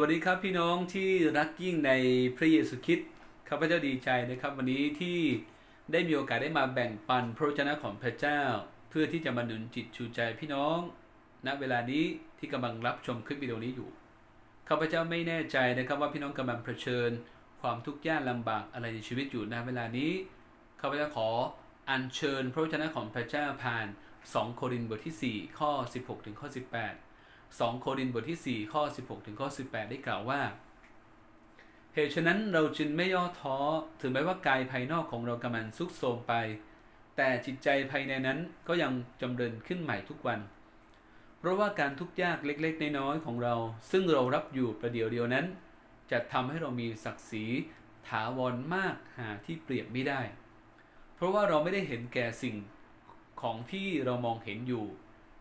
วัสดีครับพี่น้องที่รักยิ่งในพระเยซูคริสต์ข้าพเจ้าดีใจนะครับ วันนี้ที่ได้มีโอกาสได้มาแบ่งปันพระวจนะของพระเจ้า เพื่อที่จะมาหนุนจิตชูใจพี่น้องณเวลานี้ที่กำลังรับชมคลิปวิดีโอนี้อยู่ข้าพเจ้าไม่แน่ใจนะครับว่าพี่น้องกำลังเผชิญ ความทุกข์ยากลำบากอะไรในชีวิตอยู่ณเวลานี้ข้าพเจ้าขออัญเชิญพระวจนะของพระเจ้าผ่าน 2 โครินธ์บทที่ 4 ข้อ 16 ถึงข้อ 18 2 โครินธ์บทที่ 4 ข้อ 16 ถึงข้อ 18 ได้กล่าวว่า เหตุฉะนั้นเราจึงไม่ย่อท้อถึงแม้ว่ากายภายนอกของเรากำลังซุกโทมไป แต่จิตใจภายในนั้นก็ยังจำเริญขึ้นใหม่ทุกวัน เพราะว่าการทุกข์ยากเล็กๆน้อยๆของเรา ซึ่งเรารับอยู่ประเดี๋ยวเดียวนั้น จะทำให้เรามีศักดิ์ศรีถาวรมากหาที่เปรียบไม่ได้ เพราะว่าเราไม่ได้เห็นแก่สิ่งของที่เรามองเห็นอยู่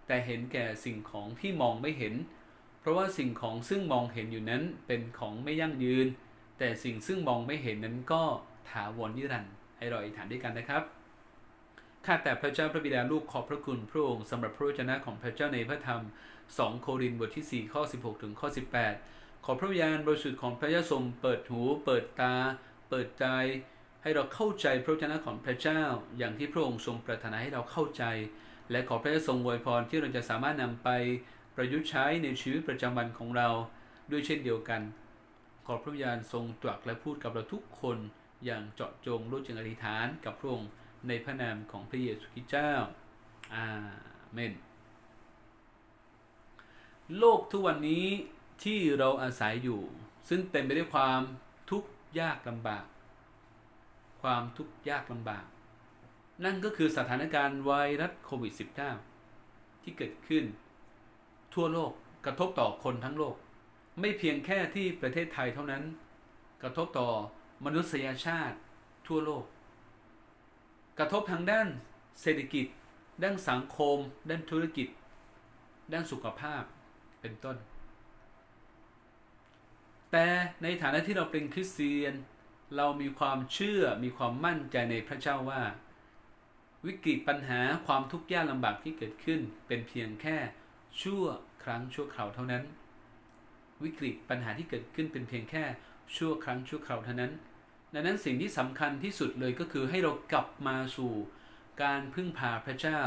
แต่เห็นแก่สิ่งของที่มองไม่เห็น เพราะว่าสิ่งของซึ่งมองเห็นอยู่นั้นเป็นของไม่ยั่งยืน แต่สิ่งซึ่งมองไม่เห็นนั้นก็ถาวรนิรันดร์ให้เราอธิษฐานด้วยกันนะครับข้าแต่พระเจ้าพระบิดาลูกขอบพระคุณพระองค์สำหรับพระวจนะของพระเจ้าในพระธรรม 2 โครินธ์บทที่ 4 ข้อ 16 ถึงข้อ 18 ขอพระวิญญาณบริสุทธิ์ของพระเจ้าทรงเปิดหู เปิดตา เปิดใจ ให้เราเข้าใจพระวจนะของพระเจ้า อย่างที่พระองค์ทรงปรารถนาให้เราเข้าใจ และขอพระเจ้าทรงอวยพรที่เราจะสามารถนำไปประยุกต์ใช้ในชีวิตประจำวันของเราด้วยเช่นเดียวกัน ขอพระวิญญาณทรงตรัสและพูดกับเราทุกคนอย่างเจาะจงรู้จึงอธิษฐานกับพระองค์ในพระนามของพระเยซูคริสต์เจ้า อาเมน โลกทุกวันนี้ที่เราอาศัยอยู่ ซึ่งเต็มไปด้วยความทุกข์ยากลำบาก ความทุกข์ยากลำบาก นั่นก็คือสถานการณ์ไวรัสโควิด -19 ที่เกิดขึ้น ทั่วโลกกระทบต่อคนทั้งโลก ไม่เพียงแค่ที่ประเทศไทยเท่านั้น กระทบต่อมนุษยชาติทั่วโลก กระทบทางด้านเศรษฐกิจ ด้านสังคม ด้านธุรกิจ ด้านสุขภาพเป็นต้น แต่ในฐานะที่เราเป็นคริสเตียน เรามีความเชื่อมีความมั่นใจในพระเจ้าว่า วิกฤตปัญหาความทุกข์ยากลำบากที่เกิดขึ้น เป็นเพียงแค่ชั่วครั้งชั่วคราวเท่านั้น วิกฤตปัญหาที่เกิดขึ้นเป็นเพียงแค่ชั่วครั้งชั่วคราวเท่านั้น ดังนั้นสิ่งที่สำคัญที่สุดเลยก็คือให้เรากลับมาสู่การพึ่งพาพระเจ้า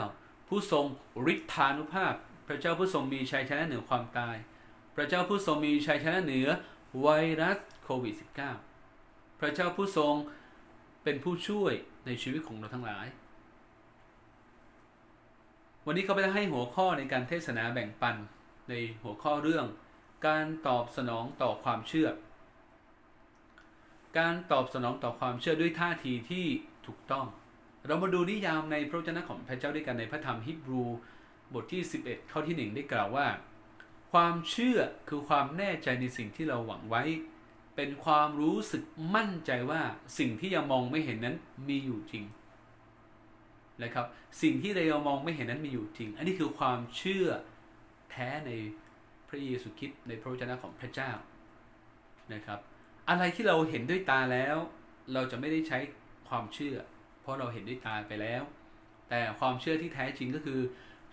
ผู้ทรงฤทธานุภาพ พระเจ้าผู้ทรงมีชัยชนะเหนือความตาย พระเจ้าผู้ทรงมีชัยชนะเหนือไวรัสโควิด -19 พระเจ้าผู้ทรงเป็นผู้ช่วยในชีวิตของเราทั้งหลาย วันนี้เขาไปให้หัวข้อในการเทศนาแบ่งปันในหัวข้อเรื่อง การตอบสนองต่อความเชื่อ การตอบสนองต่อความเชื่อด้วยท่าทีที่ถูกต้อง เรามาดูนิยามในพระวจนะของพระเจ้าด้วยกันในพระธรรมฮิบรูบทที่ 11 ข้อที่ 1 ได้กล่าวว่า ความเชื่อคือความแน่ใจในสิ่งที่เราหวังไว้ เป็นความรู้สึกมั่นใจว่าสิ่งที่ยังมองไม่เห็นนั้นมีอยู่จริง นะครับสิ่งที่เรามองไม่เห็นนั้นมีอยู่จริง อันนี้คือความเชื่อแท้ในพระเยซูคริสต์ในพระวจนะของพระเจ้านะครับ อะไรที่เราเห็นด้วยตาแล้ว เราจะไม่ได้ใช้ความเชื่อ เพราะเราเห็นด้วยตาไปแล้ว แต่ความเชื่อที่แท้จริงก็คือ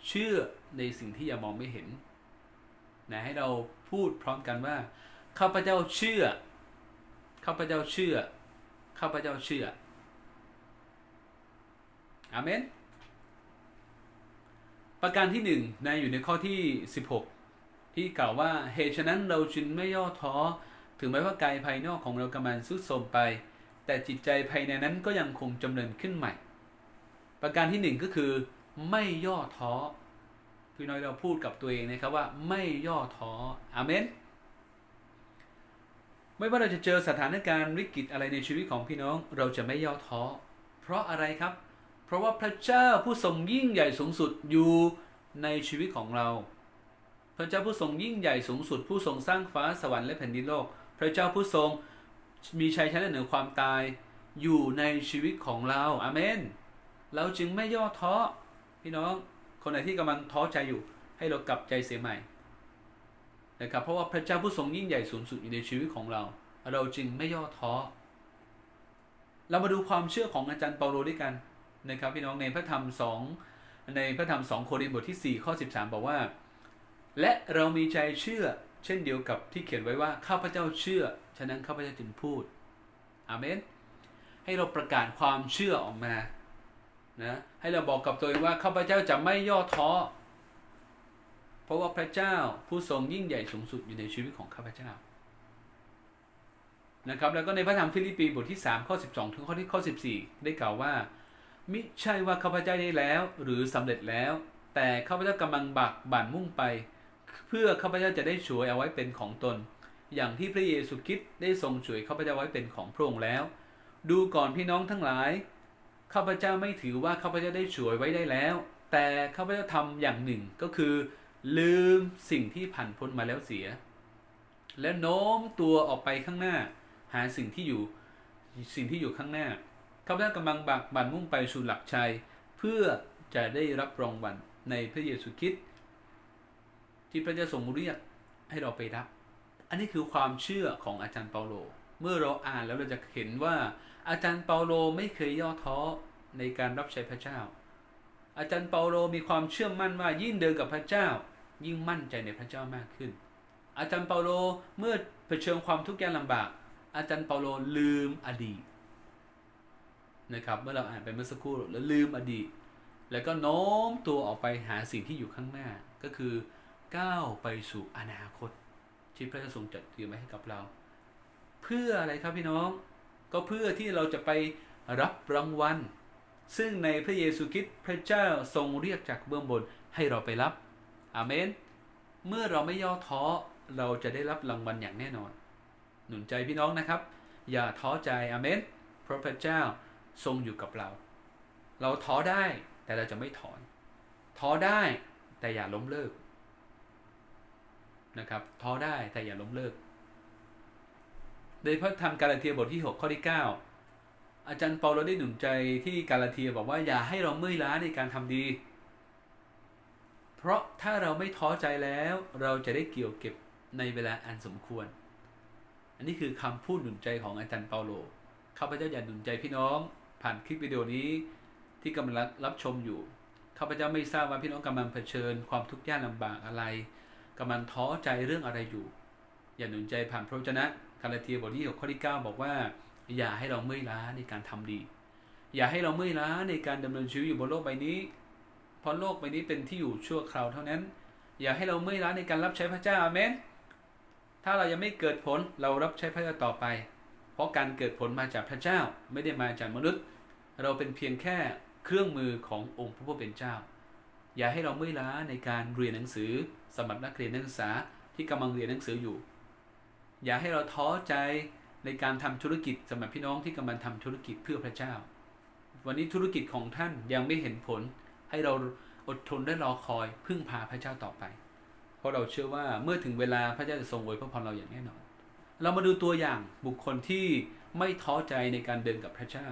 เชื่อในสิ่งที่ยังมองไม่เห็นนะให้เราพูดพร้อมกันว่าข้าพเจ้าเชื่อข้าพเจ้าเชื่อข้าพเจ้าเชื่อ อาเมน ประการที่หนึ่งนะอยู่ในข้อที่ 16 ที่กล่าวว่าเหตุฉะนั้นเราจึงไม่ย่อท้อ ถึงแม้ว่ากายภายนอกของเรากำลังสุดโทรมไป แต่จิตใจภายในนั้นก็ยังคงจำเริญขึ้นใหม่ ประการที่หนึ่งก็คือ ไม่ย่อท้อพี่น้อยเราพูดกับตัวเองนะครับว่าไม่ย่อท้ออาเมนไม่ว่าเราจะเจอสถานการณ์วิกฤตอะไรในชีวิตของพี่น้อง เราจะไม่ย่อท้อ เพราะอะไรครับ เพราะว่าพระเจ้าผู้ทรงยิ่งใหญ่สูงสุดอยู่ในชีวิตของเรา พระเจ้าผู้ทรงยิ่งใหญ่สูงสุด ผู้ทรงสร้างฟ้าสวรรค์และแผ่นดินโลก พระเจ้าผู้ทรงมีชัยชนะเหนือความตายอยู่ในชีวิตของเราอาเมน เราจึงไม่ย่อท้อพี่น้องคนไหนที่กำลังท้อใจอยู่ ให้เรากลับใจเสียใหม่นะครับเพราะว่าพระเจ้าผู้ทรงยิ่งใหญ่สูงสุดอยู่ในชีวิตของเรา เราจึงไม่ย่อท้อเรามาดูความเชื่อของอาจารย์เปาโลด้วยกัน นะครับพี่น้องในพระธรรมสองในพระธรรมสองโครินธ์บทที่ 4 ข้อ 13 บอกว่า และเรามีใจเชื่อเช่นเดียวกับที่เขียนไว้ว่าข้าพเจ้าเชื่อ ฉะนั้นข้าพเจ้าจึงพูดอาเมนให้เราประกาศความเชื่อออกมานะให้เราบอกกับตัวเองว่าข้าพเจ้าจะไม่ย่อท้อ เพราะว่าพระเจ้าผู้ทรงยิ่งใหญ่สูงสุดอยู่ในชีวิตของข้าพเจ้านะครับแล้วก็ในพระธรรมฟิลิปปีบทที่ 3 ข้อ 12 ถึงข้อที่ข้อ 14 ได้กล่าวว่า มิใช่ว่าข้าพเจ้าได้แล้ว หรือสำเร็จแล้ว แต่ข้าพเจ้ากำลังบักบั่นมุ่งไป เพื่อข้าพเจ้าจะได้ช่วยเอาไว้เป็นของตน อย่างที่พระเยซูคริสต์ได้ทรงช่วยข้าพเจ้าไว้เป็นของพระองค์แล้ว ดูก่อนพี่น้องทั้งหลายข้าพเจ้าไม่ถือว่าข้าพเจ้าได้ช่วยไว้ได้แล้ว แต่ข้าพเจ้าทำอย่างหนึ่งก็คือ ลืมสิ่งที่ผ่านพ้นมาแล้วเสีย และโน้มตัวออกไปข้างหน้า หาสิ่งที่อยู่สิ่งที่อยู่ข้างหน้า ข้าพเจ้ากำลังบักบั่นมุ่งไปสู่หลักชัย เพื่อจะได้รับรางวัลในพระเยซูคริสต์ที่พระเจ้าทรงเรียกให้เราไปรับ อันนี้คือความเชื่อของอาจารย์เปาโล เมื่อเราอ่านแล้วเราจะเห็นว่า อาจารย์เปาโลไม่เคยย่อท้อในการรับใช้พระเจ้า อาจารย์เปาโลมีความเชื่อมั่นว่ายิ่งเดินกับพระเจ้า ยิ่งมั่นใจในพระเจ้ามากขึ้น อาจารย์เปาโลเมื่อเผชิญความทุกข์ยากลำบาก อาจารย์เปาโลลืมอดีต นะครับ เมื่อเราอ่านไปเมื่อสักครู่แล้วลืมอดีต แล้วก็โน้มตัวออกไปหาสิ่งที่อยู่ข้างหน้า ก็คือก้าวไปสู่อนาคต ที่พระเจ้าทรงจัดเตรียมไว้ให้กับเรา เพื่ออะไรครับพี่น้อง ก็เพื่อที่เราจะไปรับรางวัล ซึ่งในพระเยซูคริสต์พระเจ้าทรงเรียกจากเบื้องบนให้เราไปรับอาเมน เมื่อเราไม่ย่อท้อเราจะได้รับรางวัลอย่างแน่นอน หนุนใจพี่น้องนะครับ อย่าท้อใจอาเมนเพราะพระเจ้า ทรงอยู่กับเรา เราท้อได้แต่เราจะไม่ถอน ท้อได้แต่อย่าล้มเลิกนะครับท้อได้แต่อย่าล้มเลิก โดยพระธรรมกาลาเทียบทที่ 6 ข้อที่ 9 อาจารย์เปาโลได้หนุนใจที่กาลาเทียบอกว่าอย่าให้เราเมื่อยล้าในการทำดี เพราะถ้าเราไม่ท้อใจแล้วเราจะได้เกี่ยวเก็บในเวลาอันสมควร อันนี้คือคำพูดหนุนใจของอาจารย์เปาโลข้าพเจ้าอยากหนุนใจพี่น้อง ผ่านคลิปวิดีโอนี้ที่กำลังรับชมอยู่ข้าพเจ้าไม่ทราบว่าพี่น้องกำลังเผชิญความทุกข์ยากลำบากอะไรกำลังท้อใจเรื่องอะไรอยู่ อย่าหนุนใจผ่านพระวจนะกาลาเทียบทที่6ข้อที่9บอกว่า อย่าให้เราเมื่อยล้าในการทำดี อย่าให้เราเมื่อยล้าในการดำเนินชีวิตอยู่บนโลกใบนี้เพราะโลกใบนี้เป็นที่อยู่ชั่วคราวเท่านั้น อย่าให้เราเมื่อยล้าในการรับใช้พระเจ้าอาเมนถ้าเรายังไม่เกิดผลเรารับใช้พระเจ้าต่อไป เพราะการเกิดผลมาจากพระเจ้าไม่ได้มาจากมนุษย์ เราเป็นเพียงแค่เครื่องมือขององค์พระผู้เป็นเจ้า อย่าให้เราเมื่อยล้าในการเรียนหนังสือสำหรับนักเรียนนักศึกษาที่กำลังเรียนหนังสืออยู่ อย่าให้เราท้อใจในการทำธุรกิจสำหรับพี่น้องที่กำลังทำธุรกิจเพื่อพระเจ้า วันนี้ธุรกิจของท่านยังไม่เห็นผล ให้เราอดทนและรอคอยพึ่งพาพระเจ้าต่อไป เพราะเราเชื่อว่าเมื่อถึงเวลาพระเจ้าจะทรงอวยพระพรเราอย่างแน่นอน เรามาดูตัวอย่างบุคคลที่ไม่ท้อใจในการเดินกับพระเจ้า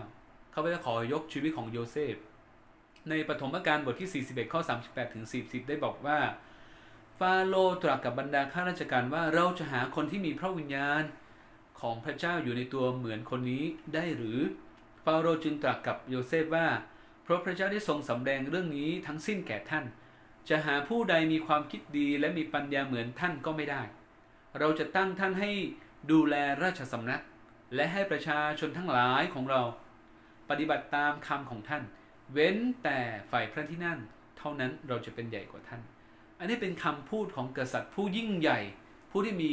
เขาจะขอยกชีวิตของโยเซฟ ในปฐมกาลบทที่ 41 ข้อ 38 ถึง 40 ได้บอกว่า ฟาโรห์ตรัสกับบรรดาข้าราชการว่าเราจะหาคนที่มีพระวิญญาณของพระเจ้าอยู่ในตัวเหมือนคนนี้ได้หรือ ฟาโรจึงตรัสกับโยเซฟว่า เพราะพระเจ้าได้ทรงสำแดงเรื่องนี้ทั้งสิ้นแก่ท่าน จะหาผู้ใดมีความคิดดีและมีปัญญาเหมือนท่านก็ไม่ได้ เราจะตั้งท่านให้ดูแลราชสำนัก และให้ประชาชนทั้งหลายของเรา ปฏิบัติตามคำของท่าน เว้นแต่ฝ่ายพระที่นั่นเท่านั้นเราจะเป็นใหญ่กว่าท่าน อันนี้เป็นคำพูดของกษัตริย์ผู้ยิ่งใหญ่ ผู้ที่มี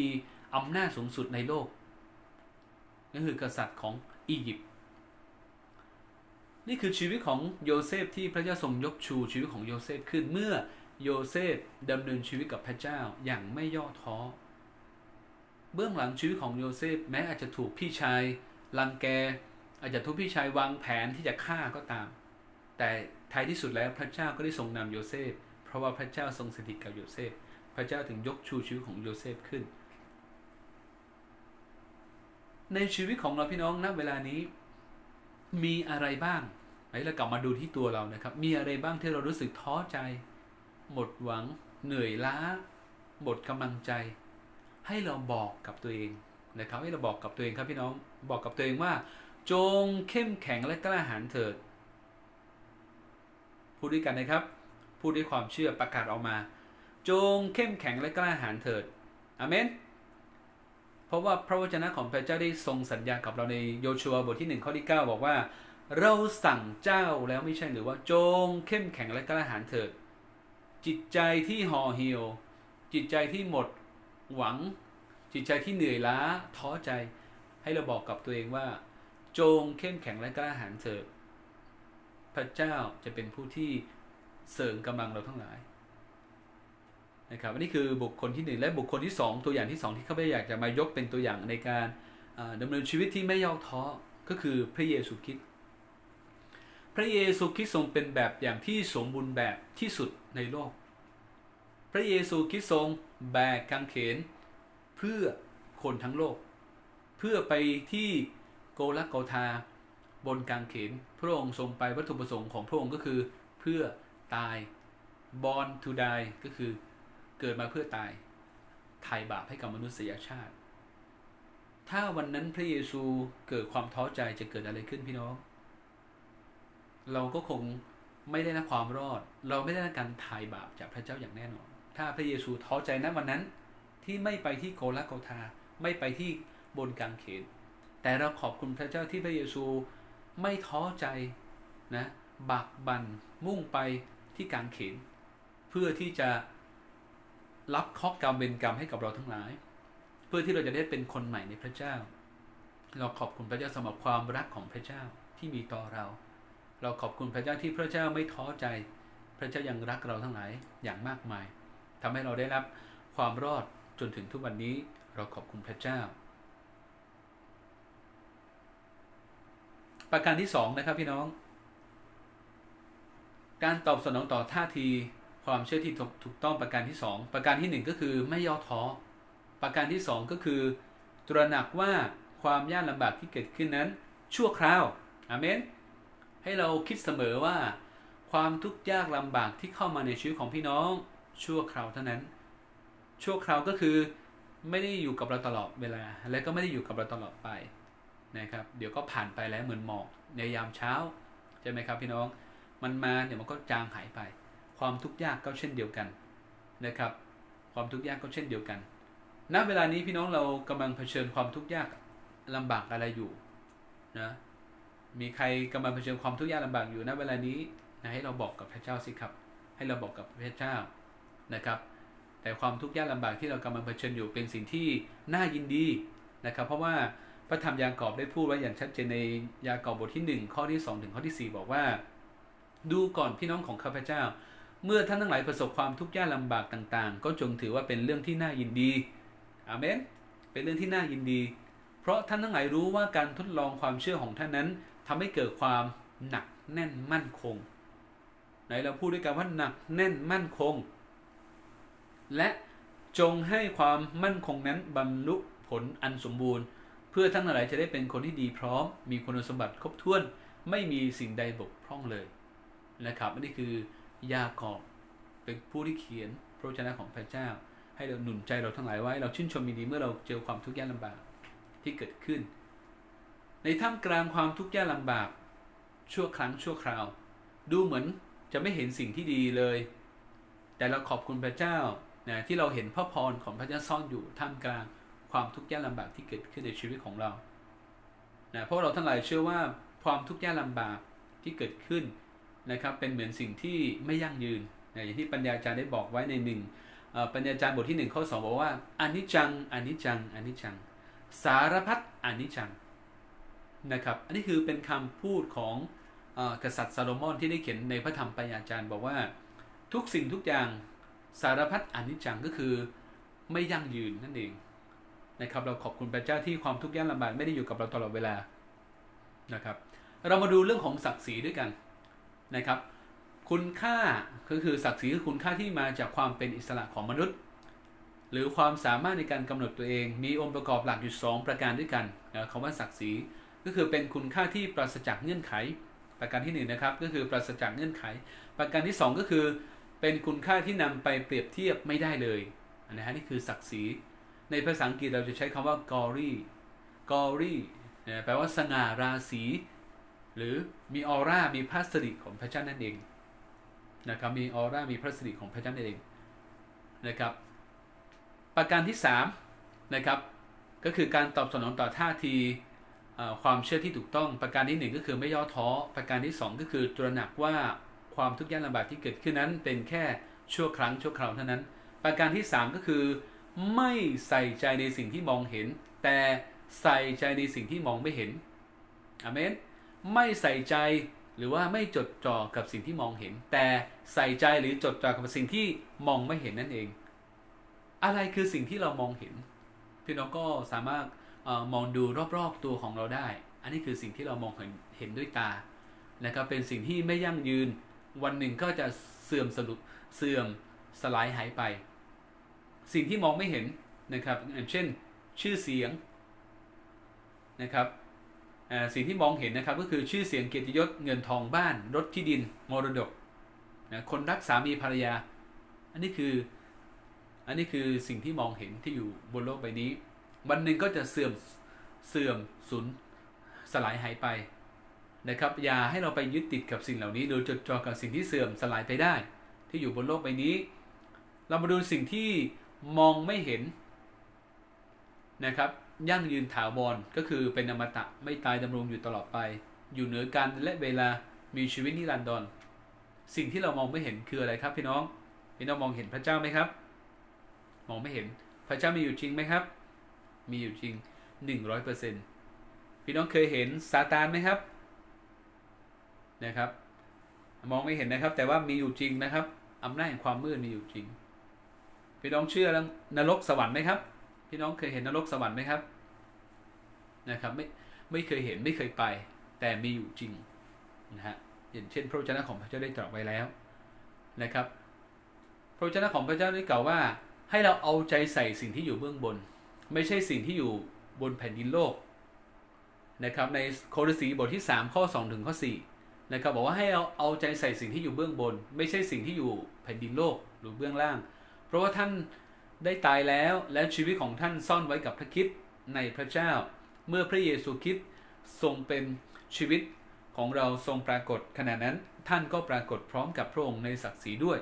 อำนาจสูงสุดในโลกนั่นคือกษัตริย์ของอียิปต์นี่คือชีวิตของโยเซฟที่พระเจ้าทรงยกชูชีวิตของโยเซฟขึ้นเมื่อโยเซฟดำเนินชีวิตกับพระเจ้าอย่างไม่ย่อท้อ เบื้องหลังชีวิตของโยเซฟแม้อาจจะถูกพี่ชายรังแก อาจจะถูกพี่ชายวางแผนที่จะฆ่าก็ตาม แต่ท้ายที่สุดแล้วพระเจ้าก็ได้ทรงนำโยเซฟ เพราะว่าพระเจ้าทรงสถิตกับโยเซฟ พระเจ้าถึงยกชูชีวิตของโยเซฟขึ้น ในชีวิตของเราพี่น้องณเวลานี้ มีอะไรบ้างไหนเรากลับมาดูที่ตัวเรานะครับ มีอะไรบ้างที่เรารู้สึกท้อใจ หมดหวัง เหนื่อยล้า หมดกำลังใจ ให้เราบอกกับตัวเองนะครับ ให้เราบอกกับตัวเองครับพี่น้อง บอกกับตัวเองว่า จงเข้มแข็งและกล้าหาญเถิด พูดด้วยกันนะครับ พูดด้วยความเชื่อประกาศออกมา จงเข้มแข็งและกล้าหาญเถิดอเมน เพราะว่าพระวจนะของพระเจ้าได้ทรงสัญญากับเราในโยชัวบทที่หนึ่งข้อที่ 9 บอกว่า เราสั่งเจ้าแล้วไม่ใช่หรือว่าจงเข้มแข็งและกล้าหาญเถิด จิตใจที่ห่อเหี่ยว จิตใจที่หมดหวัง จิตใจที่เหนื่อยล้าท้อใจ ให้เราบอกกับตัวเองว่า จงเข้มแข็งและกล้าหาญเถิดพระเจ้าจะเป็นผู้ที่เสริมกำลังเราทั้งหลายนะครับอันนี้คือบุคคลที่หนึ่งและบุคคลที่สองตัวอย่างที่สองที่ข้าพเจ้าอยากจะมายกเป็นตัวอย่างในการอ่าดำเนินชีวิตที่ไม่ย่อท้อก็คือพระเยซูคริสต์พระเยซูคริสต์ทรงเป็นแบบอย่างที่สมบูรณ์แบบที่สุดในโลก พระเยซูคริสต์ทรงแบกกางเขนเพื่อคนทั้งโลก เพื่อไปที่ โกลักโกธาบนกางเขน พระองค์ทรงไปวัตถุประสงค์ของพระองค์ก็คือ เพื่อตาย born to die ก็คือเกิดมาเพื่อตายไถ่บาปให้กับมนุษยชาติ ถ้าวันนั้นพระเยซูเกิดความท้อใจจะเกิดอะไรขึ้นพี่น้อง เราก็คงไม่ได้รับความรอด เราไม่ได้รับการไถ่บาปจากพระเจ้าอย่างแน่นอน ถ้าพระเยซูท้อใจนะวันนั้นที่ไม่ไปที่โกลักโกธาไม่ไปที่บนกางเขน แต่เราขอบคุณพระเจ้าที่พระเยซูไม่ท้อใจนะบักบันมุ่งไปที่กางเขน เพื่อที่จะรับเคราะห์กรรมเวรกรรมให้กับเราทั้งหลาย เพื่อที่เราจะได้เป็นคนใหม่ในพระเจ้า เราขอบคุณพระเจ้าสำหรับความรักของพระเจ้าที่มีต่อเรา เราขอบคุณพระเจ้าที่พระเจ้าไม่ท้อใจ พระเจ้ายังรักเราทั้งหลายอย่างมากมายทำให้เราได้รับความรอดจนถึงทุกวันนี้เราขอบคุณพระเจ้า ประการที่สองนะครับพี่น้อง การตอบสนองต่อท่าที ความเชื่อที่ถูกต้องประการที่2ประการที่1ก็คือไม่ย่อท้อประการที่2ก็คือ ตระหนักว่าความยากลำบากที่เกิดขึ้นนั้น ชั่วคราวอาเมนให้เราคิดเสมอว่า ความทุกข์ยากลำบากที่เข้ามาในชีวิตของพี่น้อง ชั่วคราวเท่านั้น ชั่วคราวก็คือ ไม่ได้อยู่กับเราตลอดเวลา และก็ไม่ได้อยู่กับเราตลอดไป นะครับ เดี๋ยวก็ผ่านไปแล้วเหมือนหมอกในยามเช้าใช่ไหมครับพี่น้องมันมาเดี๋ยวมันก็จางหายไป ความทุกข์ยากก็เช่นเดียวกันนะครับ ความทุกข์ยากก็เช่นเดียวกันณเวลานี้พี่น้องเรากำลังเผชิญความทุกข์ยากลำบากอะไรอยู่นะมีใครกำลังเผชิญความทุกข์ยากลำบากอยู่ณเวลานี้นะให้เราบอกกับพระเจ้าสิครับ ให้เราบอกกับพระเจ้านะครับ แต่ความทุกข์ยากลำบากที่เรากำลังเผชิญอยู่เป็นสิ่งที่น่ายินดีนะครับ เพราะว่า พระธรรมยากอบได้พูดไว้อย่างชัดเจนในยากอบบทที่ 1 ข้อที่ 2 ถึงข้อที่ 4 บอกว่า ดูก่อนพี่น้องของข้าพเจ้า เมื่อท่านทั้งหลายประสบความทุกข์ยากลำบากต่างๆ ก็จงถือว่าเป็นเรื่องที่น่ายินดีอาเมนเป็นเรื่องที่น่ายินดี เพราะท่านทั้งหลายรู้ว่าการทดลองความเชื่อของท่านนั้นทำให้เกิดความหนักแน่นมั่นคงไหนเราพูดด้วยกันว่าหนักแน่นมั่นคง และจงให้ความมั่นคงนั้นบรรลุผลอันสมบูรณ์ พื่อท่านทั้งหลายจะได้เป็นคนที่ดีพร้อม มีคุณสมบัติครบถ้วน ไม่มีสิ่งใดบกพร่องเลยนะครับนนี้คือยากอบเป็นผู้ที่เขียนพระวจนะของพระเจ้า ให้เราหนุนใจเราทั้งหลายไว้ เราชื่นชมยินดีเมื่อเราเจอความทุกข์ยากลำบากที่เกิดขึ้น ในท่ามกลางความทุกข์ยากลำบาก ชั่วครั้งชั่วคราว ดูเหมือนจะไม่เห็นสิ่งที่ดีเลย แต่เราขอบคุณพระเจ้านะที่เราเห็นพระพรของพระเจ้าซ่อนอยู่ท่ามกลาง ความทุกข์ยากลำบากที่เกิดขึ้นในชีวิตของเรานะเพราะเราทั้งหลายเชื่อว่าความทุกข์ยากลำบากที่เกิดขึ้นนะครับ เป็นเหมือนสิ่งที่ไม่ยั่งยืนนะอย่างที่ปัญญาจารย์ได้บอกไว้ในหนึ่งปัญญาจารย์บทที่ 1 ข้อ 2 บอกว่าอนิจจังอนิจจังอนิจจัง สารพัดอนิจจังนะครับ อันนี้คือเป็นคำพูดของกษัตริย์ซาโลมอนที่ได้เขียนในพระธรรมปัญญาจารย์บอกว่าทุกสิ่งทุกอย่างสารพัดอนิจจังก็คือไม่ยั่งยืนนั่นเอง นะครับ เราขอบคุณพระเจ้าที่ความทุกข์ยากลำบากไม่ได้อยู่กับเราตลอดเวลานะครับ เรามาดูเรื่องของศักดิ์ศรีด้วยกันนะครับ คุณค่าก็คือศักดิ์ศรีคือคุณค่าที่มาจากความเป็นอิสระของมนุษย์ หรือความสามารถในการกำหนดตัวเอง มีองค์ประกอบหลักอยู่ 2 ประการด้วยกันนะคำว่าศักดิ์ศรีก็คือเป็นคุณค่าที่ปราศจากเงื่อนไข ประการที่1นนะครับก็คือปราศจากเงื่อนไข ประการที่ 2 ก็คือ เป็นคุณค่าที่นำไปเปรียบเทียบไม่ได้เลยนะฮะนี่คือศักดิ์ศรี ในภาษาอังกฤษเราจะใช้คำว่า glory glory แปลว่าสง่าราศีหรือมีออร่ามีพระสิริของพระเจ้านั่นเองนะครับมีออร่ามีพระสิริของพระเจ้านั่นเองนะครับ ประการที่3นะครับก็คือการตอบสนองต่อท่าทีความเชื่อที่ถูกต้อง ประการที่หนึ่งก็คือไม่ย่อท้อ ประการที่สองก็คือตระหนักว่าความทุกข์ยากลำบากที่เกิดขึ้นนั้นเป็นแค่ชั่วครั้งชั่วคราวเท่านั้น ประการที่สามก็คือ ไม่ใส่ใจในสิ่งที่มองเห็น แต่ใส่ใจในสิ่งที่มองไม่เห็นอเมนไม่ใส่ใจหรือว่าไม่จดจ่อกับสิ่งที่มองเห็น แต่ใส่ใจหรือจดจ่อกับสิ่งที่มองไม่เห็นนั่นเอง อะไรคือสิ่งที่เรามองเห็น พี่น้องก็สามารถออมองดูรอบๆตัวของเราได้ อันนี้คือสิ่งที่เรามองเห็นเห็นด้วยตานะครับเป็นสิ่งที่ไม่ยั่งยืน วันหนึ่งก็จะเสื่อมสรุปเสื่อมสลายหายไป สิ่งที่มองไม่เห็นนะครับอย่างเช่นชื่อเสียงนะครับสิ่งที่มองเห็นนะครับก็คือชื่อเสียงเกียรติยศเงินทองบ้าน รถที่ดิน มรดกนะคนรักสามีภรรยา อันนี้คืออันนี้คือสิ่งที่มองเห็นที่อยู่บนโลกใบนี้ วันหนึ่งก็จะเสื่อมเสื่อมสูญสลายหายไปนะครับ อย่าให้เราไปยึดติดกับสิ่งเหล่านี้ โดยจดจ่อกับสิ่งที่เสื่อมสลายไปได้ ที่อยู่บนโลกใบนี้ เรามาดูสิ่งที่ มองไม่เห็นนะครับ ยั่งยืนถาวรก็คือเป็นอมตะไม่ตายดำรงอยู่ตลอดไป อยู่เหนือการและเวลามีชีวิตนิรันดรสิ่งที่เรามองไม่เห็นคืออะไรครับพี่น้องพี่น้องมองเห็นพระเจ้าไหมครับ มองไม่เห็นพระเจ้ามีอยู่จริงไหมครับ มีอยู่จริงหนึ่งร้อยเปอร์เซ็นต์พี่น้องเคยเห็นซาตานไหมครับนะครับ มองไม่เห็นนะครับ แต่ว่ามีอยู่จริงนะครับอำนาจแห่งความมืดมีอยู่จริง พี่น้องเชื่อนรกสวรรค์ไหมครับ พี่น้องเคยเห็นนรกสวรรค์ไหมครับนะครับไม่ไม่เคยเห็นไม่เคยไป แต่มีอยู่จริงนะฮะอย่างเช่น พระวจนะของพระเจ้าได้ตรัสไว้แล้วนะครับ พระวจนะของพระเจ้าได้กล่าวว่า ให้เราเอาใจใส่สิ่งที่อยู่เบื้องบน ไม่ใช่สิ่งที่อยู่บนแผ่นดินโลกนะครับในโคริสีบทที่ 3 ข้อ 2 ถึงข้อ4นะครับบอกว่าให้เราเอาใจใส่สิ่งที่อยู่เบื้องบน ไม่ใช่สิ่งที่อยู่แผ่นดินโลกหรือเบื้องล่าง เพราะว่าท่านได้ตายแล้วและชีวิตของท่านซ่อนไว้กับพระคิดในพระเจ้า เมื่อพระเยซูคริสต์ทรงเป็นชีวิตของเราทรงปรากฏขณะนั้นท่านก็ปรากฏพร้อมกับพระองค์ในศักดิ์ศรีด้วย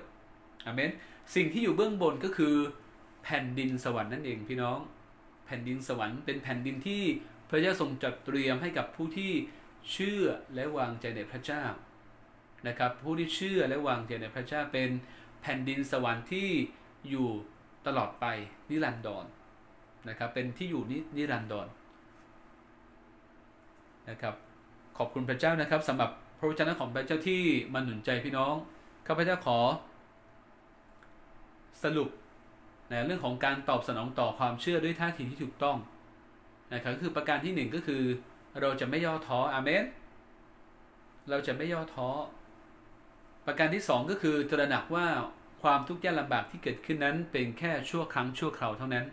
อเมนสิ่งที่อยู่เบื้องบนก็คือแผ่นดินสวรรค์นั่นเองพี่น้อง แผ่นดินสวรรค์เป็นแผ่นดินที่พระเจ้าทรงจัดเตรียมให้กับผู้ที่เชื่อและวางใจในพระเจ้านะครับ ผู้ที่เชื่อและวางใจในพระเจ้าเป็นแผ่นดินสวรรค์ที่ อยู่ตลอดไปนิรันดรนะครับ เป็นที่อยู่นินรันดรนะครับ ขอบคุณพระเจ้านะครับสำหรับพระวจนะของพระเจ้าที่มาหนุนใจพี่น้องข้าพเจ้าขอ สรุปนะเรื่องของการตอบสนองต่อความเชื่อด้วยท่าทีที่ถูกต้องนะครับคือประการที่หนึ่งก็คือ เราจะไม่ย่อท้ออาเมนเราจะไม่ย่อท้อประการที่สองก็คือตระหนักว่า ความทุกข์ยากลำบากที่เกิดขึ้นนั้นเป็นแค่ชั่วครั้งชั่วคราวเท่านั้น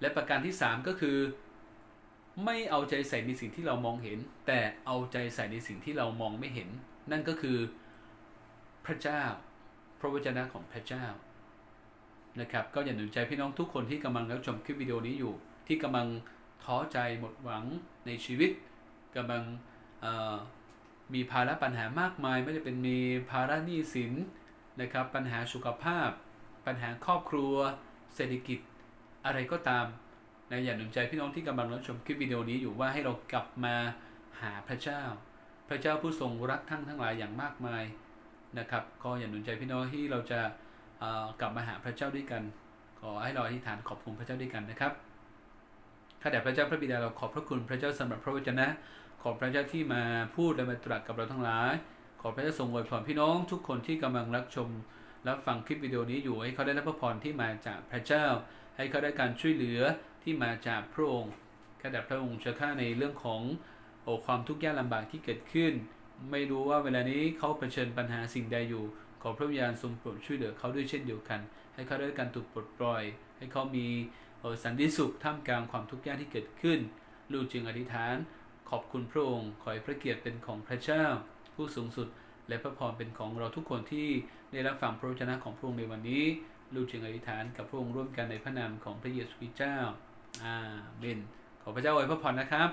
และประการที่สามก็คือ ไม่เอาใจใส่ในสิ่งที่เรามองเห็น แต่เอาใจใส่ในสิ่งที่เรามองไม่เห็น นั่นก็คือพระเจ้า พระวจนะของพระเจ้านะครับก็อย่าหนุนใจพี่น้องทุกคนที่กำลังรับชมคลิปวิดีโอนี้อยู่ ที่กำลังท้อใจหมดหวังในชีวิตกำลังมีภาระปัญหามากมาย ไม่ว่าจะเป็นมีภาระหนี้สิน นะครับ ปัญหาสุขภาพ ปัญหาครอบครัว เศรษฐกิจ อะไรก็ตามนะอย่าหนุนใจพี่น้องที่กำลังรับชมคลิปวิดีโอนี้อยู่ว่าให้เรากลับมาหาพระเจ้า พระเจ้าผู้ทรงรักท่านทั้งหลายอย่างมากมายนะครับ ก็อย่าหนุนใจพี่น้องที่เราจะกลับมาหาพระเจ้าด้วยกัน ขอให้เราอธิษฐานขอบคุณพระเจ้าด้วยกันนะครับข้าแต่พระเจ้าพระบิดาเราขอบพระคุณพระเจ้าสำหรับพระวจนะ ขอบพระเจ้าที่มาพูดและมาตรัสกับเราทั้งหลาย ขอพระเจ้าทรงอวยพรพี่น้องทุกคนที่กำลังรับชมรับฟังคลิปวิดีโอนี้อยู่ให้เขาได้รับพระพรที่มาจากพระเจ้า ให้เขาได้การช่วยเหลือที่มาจากพระองค์ข้าแต่พระองค์เชื่อข้าในเรื่องของโอความทุกข์ยากลำบากที่เกิดขึ้น ไม่รู้ว่าเวลานี้เขาเผชิญปัญหาสิ่งใดอยู่ ขอพระวิญญาณทรงโปรดช่วยเหลือเขาด้วยเช่นเดียวกัน ให้เขาได้การถูกปลดปล่อย ให้เขามีสันติสุขท่ามกลางความทุกข์ยากที่เกิดขึ้น ลูกจึงอธิษฐาน ขอบคุณพระองค์ ขอให้พระเกียรติเป็นของพระเจ้า ผู้สูงสุด และพระพรเป็นของเราทุกคนที่ได้รับฟังพระวจนะของพระองค์ในวันนี้ ลูกจึงอธิษฐานกับพระองค์ร่วมกันในพระนามของพระเยซูคริสต์เจ้าอาเมนขอพระเจ้าอวยพระพรนะครับ